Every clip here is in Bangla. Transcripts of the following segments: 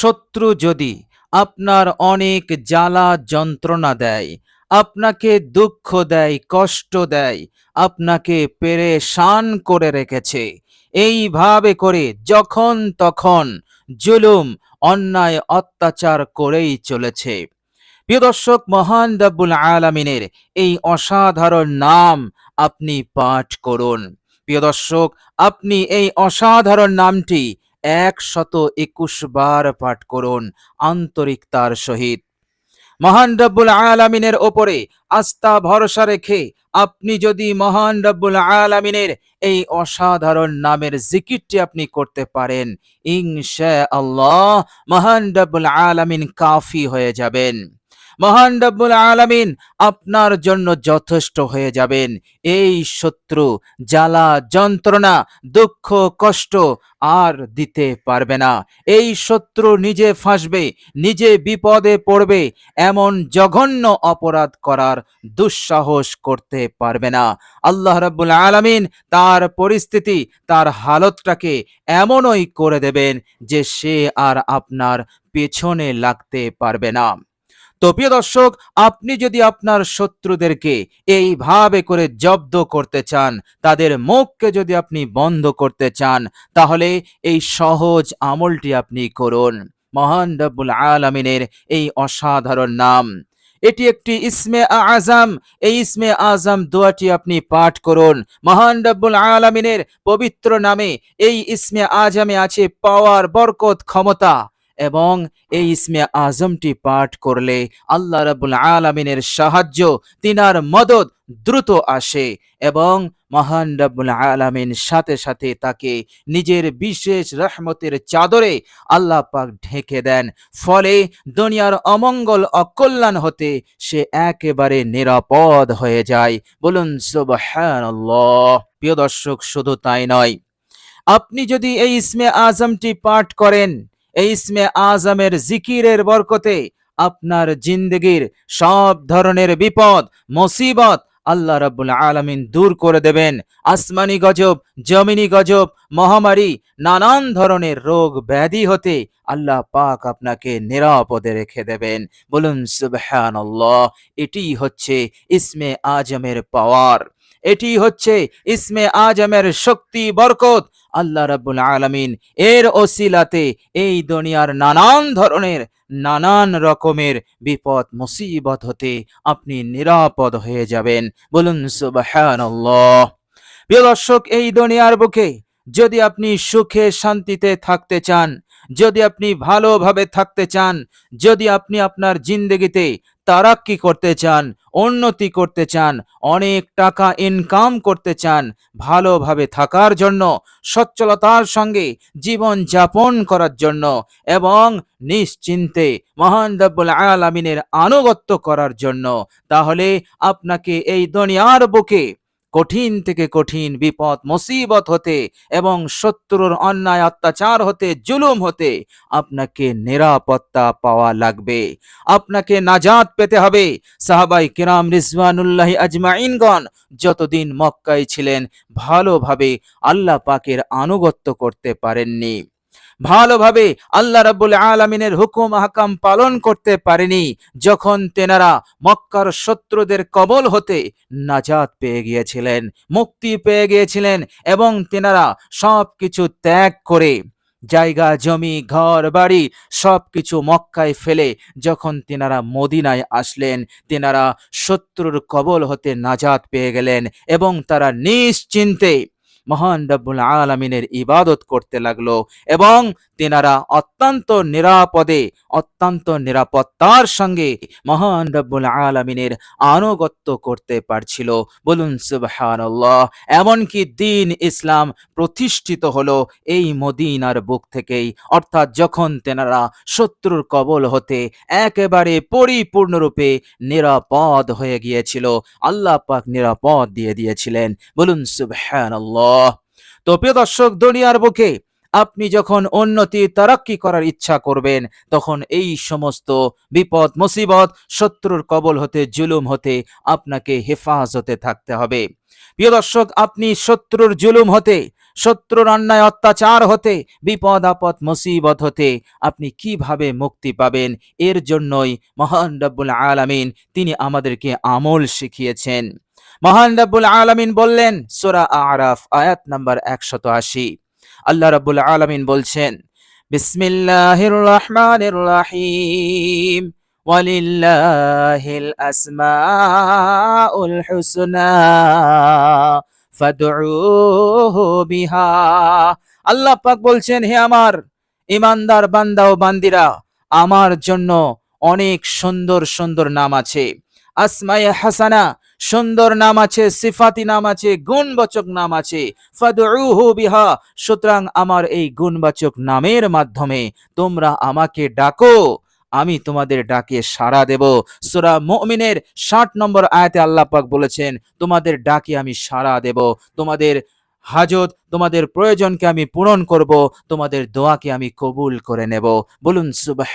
শত্রু যদি আপনার অনেক জ্বালা যন্ত্রণা দেয়, আপনাকে দুঃখ দেয়, কষ্ট দেয়, আপনাকে পেরেশান করে রেখেছে, এইভাবে করে যখন তখন জুলুম, অন্যায়, অত্যাচার করেই চলেছে। প্রিয় দর্শক, মহান রব্বুল আলামিনের এই অসাধারণ নাম আপনি পাঠ করুন। প্রিয় দর্শক, আপনি এই অসাধারণ নামটি একশত একুশ বার পাঠ করুন আন্তরিকতার সহিত। মহান রব্বুল আলামিনের ওপরে আস্থা ভরসা রেখে আপনি যদি মহান রব্বুল আলামিনের এই অসাধারণ নামের জিকিরটি আপনি করতে পারেন ইনশা আল্লাহ মহান রব্বুল আলামিন কাফি হয়ে যাবেন। মহান রব্বুল আলামিন, আপনার জন্য যথেষ্ট হয়ে যাবেন। এই শত্রু, জ্বালা, যন্ত্রণা, দুঃখ, কষ্ট আর দিতে পারবে না। এই শত্রু নিজে ফাঁসবে, নিজে বিপদে পড়বে, এমন জঘন্য অপরাধ করার দুঃসাহস করতে পারবে না। আল্লাহ রাব্বুল আলামিন তার পরিস্থিতি, তার হালতটাকে এমনই করে দেবেন যে সে আর আপনার পেছনে লাগতে পারবে না। তো প্রিয় দর্শক, আপনি যদি আপনার শত্রুদেরকে এইভাবে করে জব্দ করতে চান, তাদের মুখকে যদি আপনি বন্ধ করতে চান, তাহলে এই সহজ আমলটি আপনি করুন। মহান রব্বুল আলমিনের এই অসাধারণ নাম। এটি একটি ইসমে আজম এই ইসমে আজম দোয়াটি আপনি পাঠ করুন। মহান রব্বুল আলমিনের পবিত্র নামে এই ইসমে আজমে আছে পাওয়ার, বরকত, ক্ষমতা। এবং এই ইসমে আজমটি পাঠ করলে আল্লাহ রাবুল আলমিনের সাহায্য, তিনার মদত দ্রুত আসে এবং মহান রাব্বুল আলামিন সাথে সাথে তাকে নিজের বিশেষ রহমতের চাদরে আল্লাহ পাক ঢেকে দেন। ফলে দুনিয়ার অমঙ্গল অকল্যাণ হতে সে একেবারে নিরাপদ হয়ে যায়। বলুন, সুবহানাল্লাহ। প্রিয় দর্শক, শুধু তাই নয়, আপনি যদি এই ইসমে আজমটি পাঠ করেন এই ইসমে আজমের জিকিরের বরকতে আপনার জিন্দগির সব ধরনের বিপদ, মুসিবত আল্লাহ রাব্বুল আলামিন দূর করে দেবেন। আসমানি গজব, জমিনি গজব, মহামারী, নানান ধরনের রোগ ব্যাধি হতে আল্লাহ পাক আপনাকে নিরাপদে রেখে দেবেন। বলুন, সুবহানাল্লাহ এটি হচ্ছে ইসমে আজমের পাওয়ার। এটি হচ্ছে ইসমে আজমের শক্তি, বরকত। আল্লাহ রাব্বুল আলামিন এর ওসিলাতে এই দুনিয়ার নানান ধরনের, নানান রকমের বিপদ, মুসিবত হতে আপনি নিরাপদ হয়ে যাবেন। বলুন সুবহানাল্লাহ। প্রিয় দর্শক, এই দুনিয়ার বুকে যদি আপনি সুখে শান্তিতে থাকতে চান যদি আপনি ভালোভাবে থাকতে চান, যদি আপনি আপনার জিন্দগিতে তারাক্কি করতে চান, উন্নতি করতে চান, অনেক টাকা ইনকাম করতে চান, ভালোভাবে থাকার জন্য, সচ্ছলতার সঙ্গে জীবন যাপন করার জন্য এবং নিশ্চিন্তে মহান রব্বুল আলামিনের আনুগত্য করার জন্য, তাহলে আপনাকে এই দুনিয়ার বুকে কঠিন থেকে কঠিন বিপদ, মুসিবত হতে এবং শত্রুর অন্যায়, অত্যাচার হতে, জুলুম হতে আপনাকে নিরাপত্তা পাওয়া লাগবে। আপনাকে নাজাত পেতে হবে। সাহাবাই কিরাম রিজওয়ানুল্লাহ আজমাইনগণ যতদিন মক্কায় ছিলেন, ভালোভাবে আল্লাহ পাকের আনুগত্য করতে পারেননি। ভালোভাবে আল্লাহ রাব্বুল আলামিনের হুকুম হাকাম পালন করতে পারেনি, যখন তেনারা মক্কার শত্রুদের কবল হতে নাজাত পেয়ে গিয়েছিলেন, মুক্তি পেয়ে গিয়েছিলেন এবং তেনারা সব কিছু ত্যাগ করে জায়গা, জমি, ঘর, বাড়ি সব কিছু মক্কায় ফেলে যখন তেনারা মদিনায় আসলেন, তেনারা শত্রুর কবল হতে নাজাত পেয়ে গেলেন এবং তারা নিশ্চিন্তে মহান রব্বুল আলমিনের ইবাদত করতে লাগল এবং তেনারা অত্যন্ত নিরাপদে, অত্যন্ত নিরাপত্তার সঙ্গে মহান রব্বুল আলমিনের আনুগত্য করতে পারছিল। বলুন সুবহানাল্লাহ। এমনকি দিন ইসলাম প্রতিষ্ঠিত হলো এই মদিনার বুক থেকেই। অর্থাৎ যখন তেনারা শত্রুর কবল হতে একেবারে পরিপূর্ণরূপে নিরাপদ হয়ে গিয়েছিল, আল্লাহ পাক নিরাপদ দিয়ে দিয়েছিলেন। বলুন সুবহানাল্লাহ। তো প্রিয় দর্শক, দুনিয়ার বুকে আপনি যখন উন্নতি, তারাক্কি করার ইচ্ছা করবেন, তখন এই সমস্ত বিপদ, মুসিবত, শত্রুর কবল হতে, জুলুম হতে আপনাকে হেফাজতে থাকতে হবে। প্রিয় দর্শক, আপনি শত্রুর জুলুম হতে, শত্রুর অন্যায়, অত্যাচার হতে, বিপদ, আপদ, মুসিবত হতে আপনি কীভাবে মুক্তি পাবেন? এর জন্যই মহান রব্বুল আলামিন তিনি আমাদেরকে আমল শিখিয়েছেন। মহান রব্বুল আলামিন বললেন, সোরা আরাফ, আয়াত নাম্বার একশত আশি। আল্লাহ রব্বুল আলামিন বলছেন, বিসমিল্লাহির রহমানির রহিম। ওয়ালিল্লাহিল আসমাউল হুসনা। ফাদউহু বিহা। আল্লাহ পাক বলছেন, হে আমার ইমানদার বান্দা ও বান্দিরা, আমার জন্য অনেক সুন্দর সুন্দর নাম আছে। আসমায়ে হাসানা সুন্দর নাম আছে, সিফাতি নাম আছে, গুণবাচক নাম আছে। বিহা, সুতরাং আমার এই গুণবাচক নামের মাধ্যমে তোমরা আমাকে ডাকো, আমি তোমাদের ডাকে সাড়া দেব। সুরা মুমিনের 60 নম্বর আয়াতে আল্লাহ পাক বলেছেন, তোমাদের ডাকে আমি সাড়া দেব। তোমাদের হাজত, তোমাদের প্রয়োজনকে আমি পূরণ করব, তোমাদের দোয়াকে আমি কবুল করে নেব। বলুন সুবাহ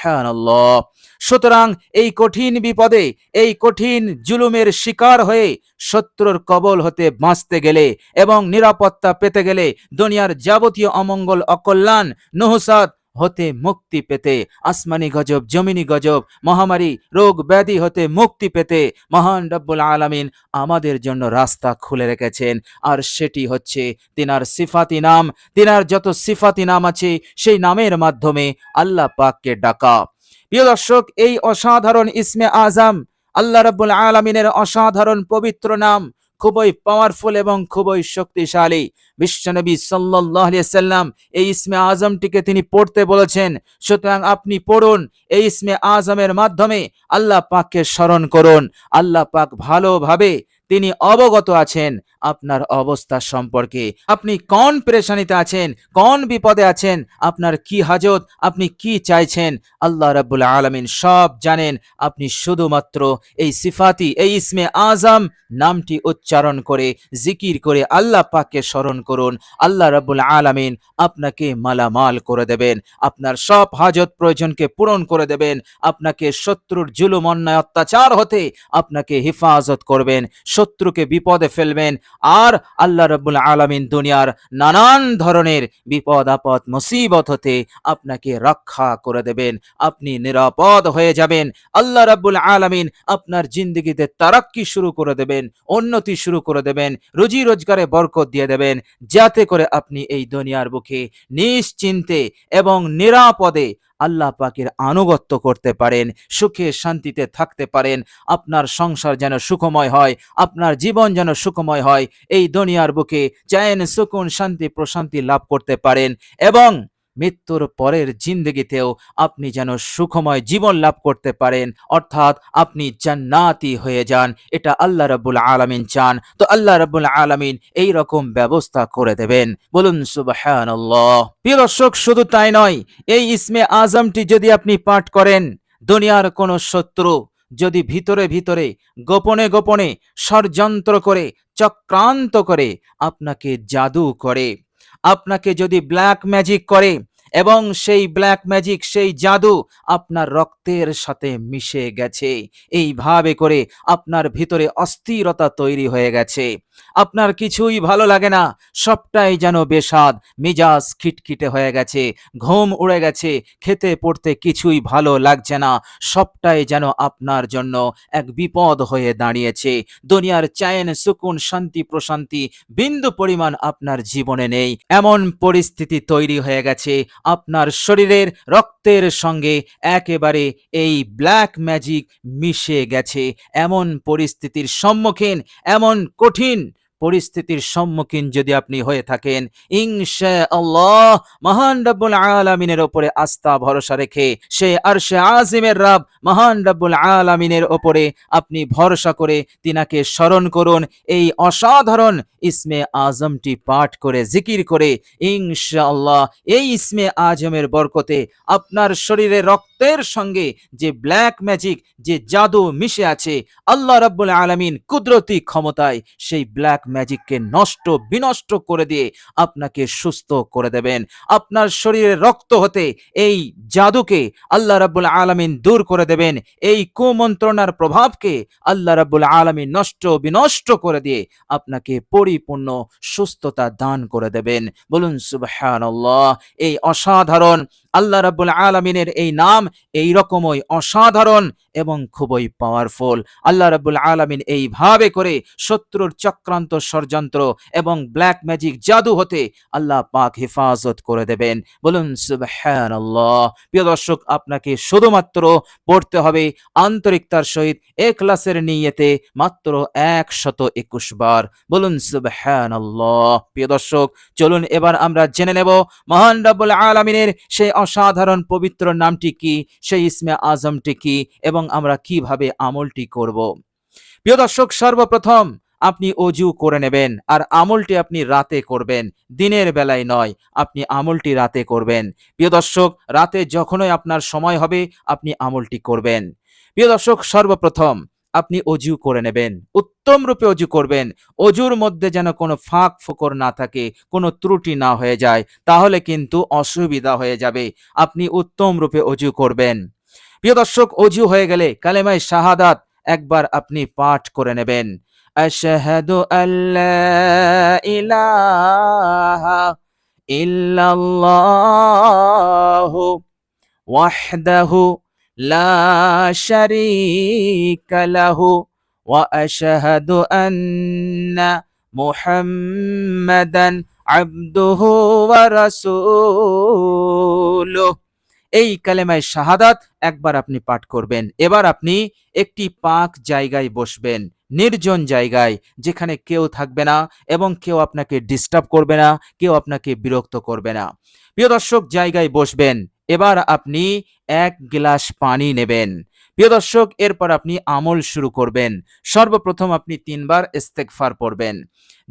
সুতরাং এই কঠিন বিপদে, এই কঠিন জুলুমের শিকার হয়ে শত্রুর কবল হতে বাঁচতে গেলে এবং নিরাপত্তা পেতে গেলে দুনিয়ার যাবতীয় অমঙ্গল, অকল্যাণ নহসাত হতে মুক্তি পেতে, আসমানি গজব, জমিনি গজব, মহামারী, রোগ ব্যাধি হতে মুক্তি পেতে, মহান রব্বুল আলামিন আমাদের জন্য রাস্তা খুলে রেখেছেন। আর সেটি হচ্ছে তিনার সিফাতি নাম। তিনার যত সিফাতি নাম আছে, সেই নামের মাধ্যমে আল্লাহ পাককে ডাকা। প্রিয় দর্শক, এই অসাধারণ ইসমে আজম, আল্লাহ রাব্বুল আলামিনের অসাধারণ পবিত্র নাম খুবই পাওয়ারফুল এবং খুবই শক্তিশালী। বিশ্বনবী সাল্লাম এই ইসমে আজমটিকে তিনি পড়তে বলেছেন, সুতরাং আপনি পড়ুন, এই ইসমে আজমের মাধ্যমে আল্লাহ পাককে স্মরণ করুন। আল্লাহ পাক ভালোভাবে তিনি অবগত আছেন আপনার অবস্থা সম্পর্কে। আপনি কোন পেরেশানিতে আছেন? কোন বিপদে আছেন? আপনার কি হাজত? আপনি কি চাইছেন? আল্লাহ রাব্বুল আলামিন সব জানেন। আপনি শুধুমাত্র এই সিফাতি, এই ইসমে আজম নামটি উচ্চারণ করে, জিকির করে আল্লাহ পাককে স্মরণ করুন। আল্লাহ রাব্বুল আলামিন আপনাকে মালামাল করে দেবেন। আপনার সব হাজত প্রয়োজনকে পূরণ করে দেবেন। আপনাকে শত্রুর জুলুম, অন্যায়, অত্যাচার হতে আপনাকে হেফাজত করবেন। শত্রুকে বিপদে ফেলবেন। আর আল্লাহ রাব্বুল আলামিন দুনিয়ার নানান ধরনের বিপদ, আপদ, মুসিবত হতে আপনাকে রক্ষা করে দেবেন। আপনি নিরাপদ হয়ে যাবেন। আল্লাহ রাব্বুল আলামিন আপনার জিন্দগিতে তারাক্কি শুরু করে দেবেন, উন্নতি শুরু করে দেবেন, রুজি রোজগারে বরকত দিয়ে দেবেন, যাতে করে আপনি এই দুনিয়ার বুকে নিশ্চিন্তে এবং নিরাপদে আল্লাহ পাকের আনুগত্য করতে পারেন, সুখে শান্তিতে থাকতে পারেন, আপনার সংসার যেন সুখময় হয়, আপনার জীবন যেন সুখময় হয়, এই দুনিয়ার বুকে চায়েন, সুকুন, শান্তি, প্রশান্তি লাভ করতে পারেন এবং মৃত্যুর পরের জিন্দগিতেও আপনি যেন সুখময় জীবন লাভ করতে পারেন। অর্থাৎ আপনি জান্নাতি হয়ে যান। এটা আল্লাহ রাব্বুল আলামিন চান। তো আল্লাহ রাব্বুল আলামিন এই রকম ব্যবস্থা করে দেবেন। বলুন, সুবহানাল্লাহ। প্রিয় দর্শক, শুধু তাই নয়, এই ইসমে আজমটি যদি আপনি পাঠ করেন, দুনিয়ার কোনো শত্রু যদি ভিতরে ভিতরে, গোপনে গোপনে ষড়যন্ত্র করে, চক্রান্ত করে, আপনাকে জাদু করে। আপনাকে যদি ব্ল্যাক ম্যাজিক করে এবং সেই ব্ল্যাক ম্যাজিক সেই জাদু আপনার রক্তের সাথে মিশে গেছে। এইভাবে করে আপনার ভিতরে অস্থিরতা তৈরি হয়ে গেছে। আপনার কিছুই ভালো লাগে না, সবটাই যেন বেস্বাদ মিজাজ খিটখিটে হয়ে গেছে, ঘুম উড়ে গেছে, খেতে পড়তে কিছুই ভালো লাগছে না, সবটাই যেন আপনার জন্য এক বিপদ হয়ে দাঁড়িয়েছে। দুনিয়ার চায়েন সুকুন, শান্তি প্রশান্তি, বিন্দু পরিমাণ আপনার জীবনে নেই। এমন পরিস্থিতি তৈরি হয়ে গেছে আপনার শরীরের রক্তের সঙ্গে একেবারে এই ব্ল্যাক ম্যাজিক মিশে গেছে। এমন পরিস্থিতির সম্মুখীন, এমন কঠিন পরিস্থিতির সম্মুখীন যদি আপনি হয়ে থাকেন ইনশা আল্লাহ মহান রব্বুল আলামিনের ওপরে আস্থা, ভরসা রেখে সে আরশে আজিমের রব মহান রব্বুল আলামিনের ওপরে আপনি ভরসা করে তিনাকে স্মরণ করুন। এই অসাধারণ ইসমে আজমটি পাঠ করে, জিকির করে ইনশাআল্লাহ এই ইসমে আজমের বরকতে আপনার শরীরে রক্তের সঙ্গে যে ব্ল্যাক ম্যাজিক, যে জাদু মিশে আছে, আল্লাহ রাব্বুল আলামিন কুদরতি ক্ষমতায় সেই ব্ল্যাক ম্যাজিককে নষ্ট, বিনষ্ট করে দিয়ে আপনাকে সুস্থ করে দেবেন। আপনার শরীরে রক্ত হতে এই জাদুকে আল্লাহ রাব্বুল আলামিন দূর করে দেবেন। এই কুমন্ত্রণার প্রভাবকে আল্লাহ রাব্বুল আলামিন নষ্ট, বিনষ্ট করে দিয়ে আপনাকে পরিপূর্ণ সুস্থতা দান করে দেবেন। বলুন সুবহানাল্লাহ। এই অসাধারণ আল্লাহ রাব্বুল আলামিনের এই নাম এই রকমই অসাধারণ এবং খুবই পাওয়ারফুল আল্লাহ রাব্বুল আলামিন এইভাবে করে শত্রুর চক্রান্ত ষড়যন্ত্র এবং ব্ল্যাক ম্যাজিক জাদু হতে আল্লাহ পাক হেফাজত করে দেবেন। বলুন, সুবহানাল্লাহ। প্রিয় দর্শক, আপনাকে শুধুমাত্র পড়তে হবে আন্তরিকতার সহিত এখলাসের নিয়তে মাত্র একশত একুশ বার। বলুন, সুবহানাল্লাহ। প্রিয় দর্শক, চলুন এবার আমরা জেনে নেব মহান রাব্বুল আলামিনের সেই অসাধারণ পবিত্র নামটি কি? সেই ইসমে আজমটি কি? এবং আমরা কীভাবে আমলটি করব? প্রিয় দর্শক, সর্বপ্রথম আপনি অজু করে নেবেন আর আমলটি আপনি রাতে করবেন। দিনের বেলায় নয়, আপনি আমলটি রাতে করবেন। প্রিয় দর্শক, রাতে যখনই আপনার সময় হবে, আপনি আমলটি করবেন। প্রিয় দর্শক, সর্বপ্রথম আপনি অজু করে নেবেন, উত্তম রূপে অজু করবেন, অজুর মধ্যে যেন কোনো ফাঁক ফোকর না থাকে, কোনো ত্রুটি না হয়ে যায়, তাহলে কিন্তু অসুবিধা হয়ে যাবে, আপনি উত্তম রূপে অজু করবেন। প্রিয় দর্শক, অজু হয়ে গেলে কালেমায় শাহাদাত একবার আপনি পাঠ করে নেবেন। আশহাদু আল্লা ইলাহা ইল্লাল্লাহু ওয়াহদাহু লাহু ওয়া আশহাদু আন্না মুহাম্মাদান আবদুহু ওয়া রাসূলুহু এই কালেমায় শাহাদাত একবার আপনি পাঠ করবেন। এবার আপনি একটি পাক জায়গায় বসবেন, নির্জন জায়গায়, যেখানে কেউ থাকবে না এবং কেউ আপনাকে ডিস্টার্ব করবে না, কেউ আপনাকে বিরক্ত করবে না। প্রিয় দর্শক, জায়গায় বসবেন এবার আপনি এক গ্লাস পানি নেবেন। প্রিয় দর্শক, এরপর আপনি আমল শুরু করবেন। সর্বপ্রথম আপনি তিনবার ইস্তেগফার পড়বেন।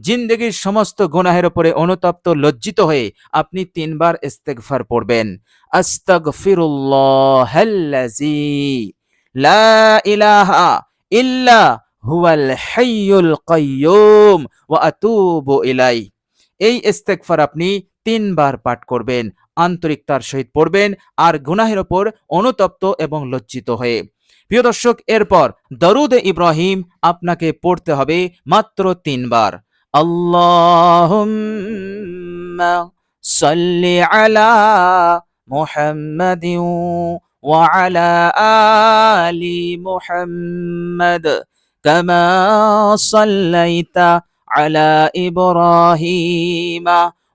জিন্দেগির সমস্ত গুনাহের উপরে অনুতপ্ত, লজ্জিত হয়ে আপনি তিনবার ইস্তেগফার পড়বেন। আস্তাগফিরুল্লাহাল্লাযী লা ইলাহা ইল্লা হুয়াল হাইয়ুল কাইয়ুম, ওয়া আতুবু ইলাই এই ইস্তেগফার আপনি তিনবার পাঠ করবেন আন্তরিকতার সহিত পড়বেন আর গুনাহের ওপর অনুতপ্ত এবং লজ্জিত হয়ে। প্রিয় দর্শক, এরপর দরুদ ইব্রাহিম আপনাকে পড়তে হবে মাত্র তিনবার। আল্লাহুম্মা সাল্লি আলা ওয়া আলা আলি মুহাম্মাদ কামা সাল্লাইতা আলা ইব্রাহিমা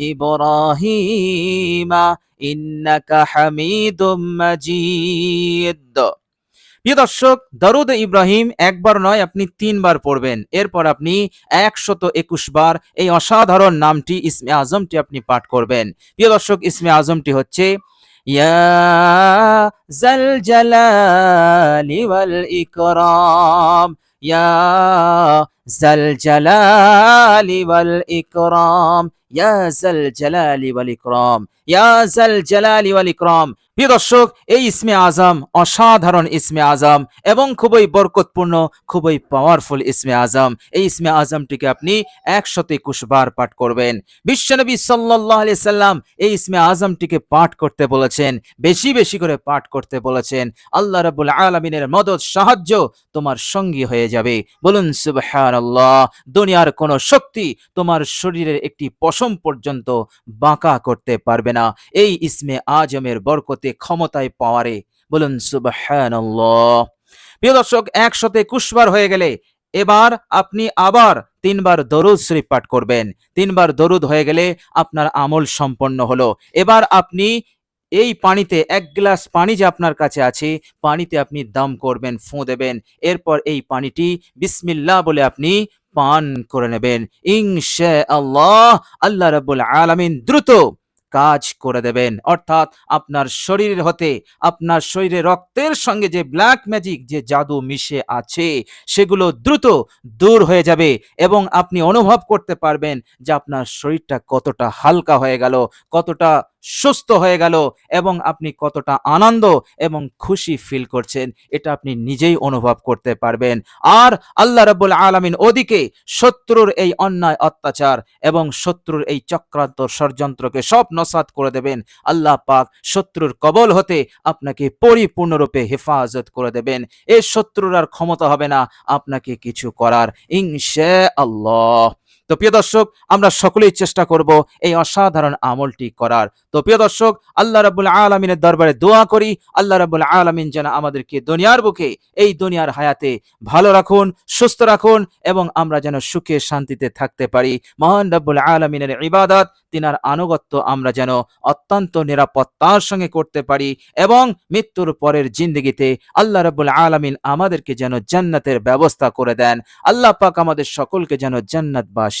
إبراهيم إنك حميد مجيد প্রিয় দর্শক দরুদ ইব্রাহিম একবার নয় আপনি তিনবার পড়বেন এরপর আপনি একশত একুশ বার এই অসাধারণ নামটি ইসমে আজমটি আপনি পাঠ করবেন প্রিয় দর্শক ইসমে আজমটি হচ্ছে ইয়া জাল জালালি ওয়াল ইকরাম ইয়া জাল জালালি ওয়াল ইকরাম, ইয়া জাল জালালি ওয়াল ইকরাম, ইয়া জাল জালালি ওয়াল ইকরাম। প্রিয় দর্শক, এই ইসমে আজম অসাধারণ ইসমে আজম এবং খুবই বরকতপূর্ণ, খুবই পাওয়ারফুল ইসমে আজম। এই ইসমে আজমটিকে আপনি একশত একুশ বার পাঠ করবেন। বিশ্বনবী সাল্লাহ আলি সাল্লাম এই ইসমে আজমটিকে পাঠ করতে বলেছেন, বেশি বেশি করে পাঠ করতে বলেছেন। আল্লাহ রাবুল আলমিনের মদত সাহায্য তোমার সঙ্গী হয়ে যাবে। বলুন সুবহান আল্লাহ দুনিয়ার কোনো শক্তি তোমার শরীরের একটি পশম পর্যন্ত বাঁকা করতে পারবে না। এই ইসমে আজমের বরকতে ক্ষমতায় পাওয়ারে বলুন সুবহান প্রিয় দর্শক একশতে কুশবার হয়ে গেলে এবার আপনি আবার তিনবার দরুদ শরীফ পাঠ করবেন। তিনবার দরুদ হয়ে গেলে আপনার আমল সম্পন্ন হলো। এবার আপনি এই পানিতে এক গ্লাস পানি যে আপনার কাছে আছে, পানিতে আপনি দম করবেন, ফোঁ দেবেন। এরপর এই পানিটি বিসমিল্লাহ বলে আপনি পান করে নেবেন। ইনশা আল্লাহ আল্লাহ রাব্বুল আলামিন দ্রুত কাজ করে দেবেন। অর্থাৎ আপনার শরীরের হতে, আপনার শরীরে রক্তের সঙ্গে যে ব্ল্যাক ম্যাজিক যে জাদু মিশে আছে, সেগুলো দ্রুত দূর হয়ে যাবে এবং আপনি অনুভব করতে পারবেন যে আপনার শরীরটা কতটা হালকা হয়ে গেল, কতটা সুস্থ হয়ে গেল এবং আপনি কতটা আনন্দ এবং খুশি ফিল করছেন, এটা আপনি নিজেই অনুভব করতে পারবেন। আর আল্লাহ রাব্বুল আলামিন ওদিকে শত্রুর এই অন্যায় অত্যাচার এবং শত্রুর এই চক্রান্ত ষড়যন্ত্রকে সব নসাত করে দেবেন। আল্লাহ পাক শত্রুর কবল হতে আপনাকে পরিপূর্ণরূপে হেফাজত করে দেবেন। এ শত্রুর আর ক্ষমতা হবে না, আপনাকে কিছু করার। ইনশা আল্লাহ তো প্রিয় দর্শক, আমরা সকলেই চেষ্টা করব এই অসাধারণ আমলটি করার। তো প্রিয় দর্শক, আল্লাহ রাবুল আলমিনের দরবারে দোয়া করি, আল্লাহ রাবুল আলমিন যেন আমাদেরকে দুনিয়ার বুকে, এই দুনিয়ার হায়াতে ভালো রাখুন, সুস্থ রাখুন এবং আমরা যেন সুখে শান্তিতে থাকতে পারি। মহান রাব্বুল আলমিনের ইবাদত, তিনার আনুগত্য আমরা যেন অত্যন্ত নিরাপত্তার সঙ্গে করতে পারি এবং মৃত্যুর পরের জিন্দগিতে আল্লাহ রাব্বুল আলমিন আমাদেরকে যেন জান্নাতের ব্যবস্থা করে দেন। আল্লাহ পাক আমাদের সকলকে যেন জান্নাতবাসী